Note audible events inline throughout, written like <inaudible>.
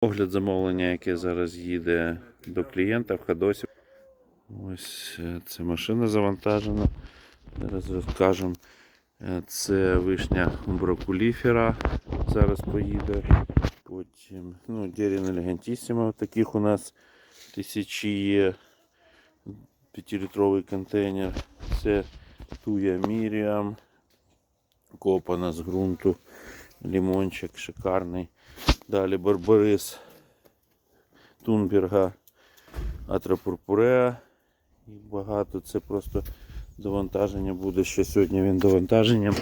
Огляд замовлення, яке зараз їде до клієнта в Хадосі. Ось е, це машина завантажена. Зараз розкажемо. Е, Це вишня брокуліфера. Зараз поїде. Потім ну, Дерін Елегантісіма. Таких у нас тисячі є. П'ятилітровий контейнер. Це Туя Міріам. Копана з ґрунту. Лімончик шикарний. Далі Барбарис Тунберга Атрапурпуреа. І багато це просто довантаження буде. Ще сьогодні він довантаженням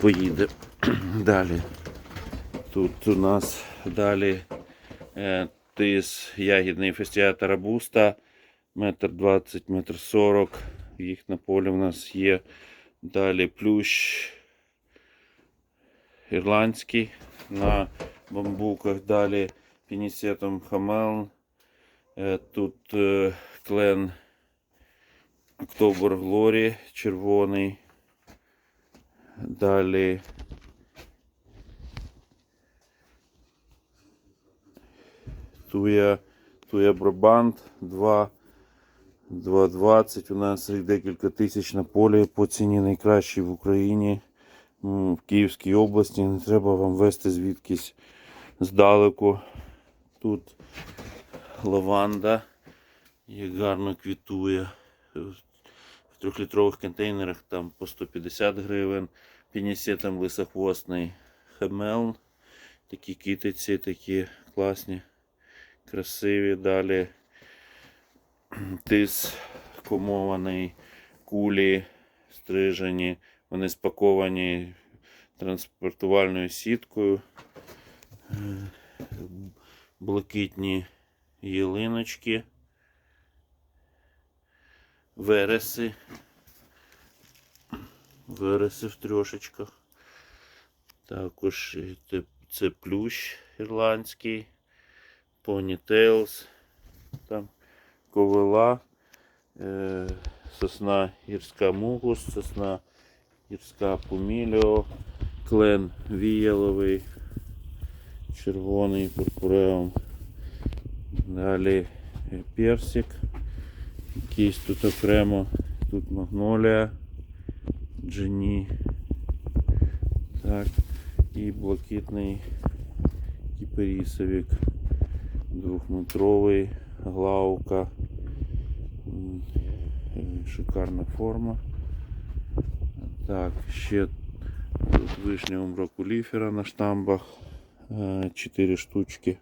поїде. <clears throat> Далі. Тут у нас далі е, тис ягідний фестіата Рабуста. Метр двадцять, метр сорок. Їх на полі в нас є. Далі плющ ірландський на бамбуках. Далі пінісетом хамел. Е, Тут е, клен Октобер Глорі червоний. Далі Туя, Туя Брабант 2. 2,20. У нас їх декілька тисяч на полі по ціні найкращі в Україні. В Київській області не треба вам вести звідкись здалеку. Тут лаванда, як гарно квітує. В трьохлітрових контейнерах там по 150 гривень. Пінісетом лисохвостний хемел. Такі китиці, такі класні, красиві. Далі тис комований, кулі стрижені. Вони спаковані транспортувальною сіткою. Е, Блакитні ялиночки. Вереси. Вереси в трьошечках. Також це плющ ірландський. Понітейлс. Там ковила. Е, сосна гірська мугус, сосна гірська пуміліо, клен віяловий, червоний пурпуреум. Далі е, персик. Якийсь тут окремо. Тут магнолія, джині. Так. І блакитний кіперісовик. Двохметровий, глаука. Е, Шикарна форма. Так, ще тут вишня умброкуліфера на штамбах. 4 штучки.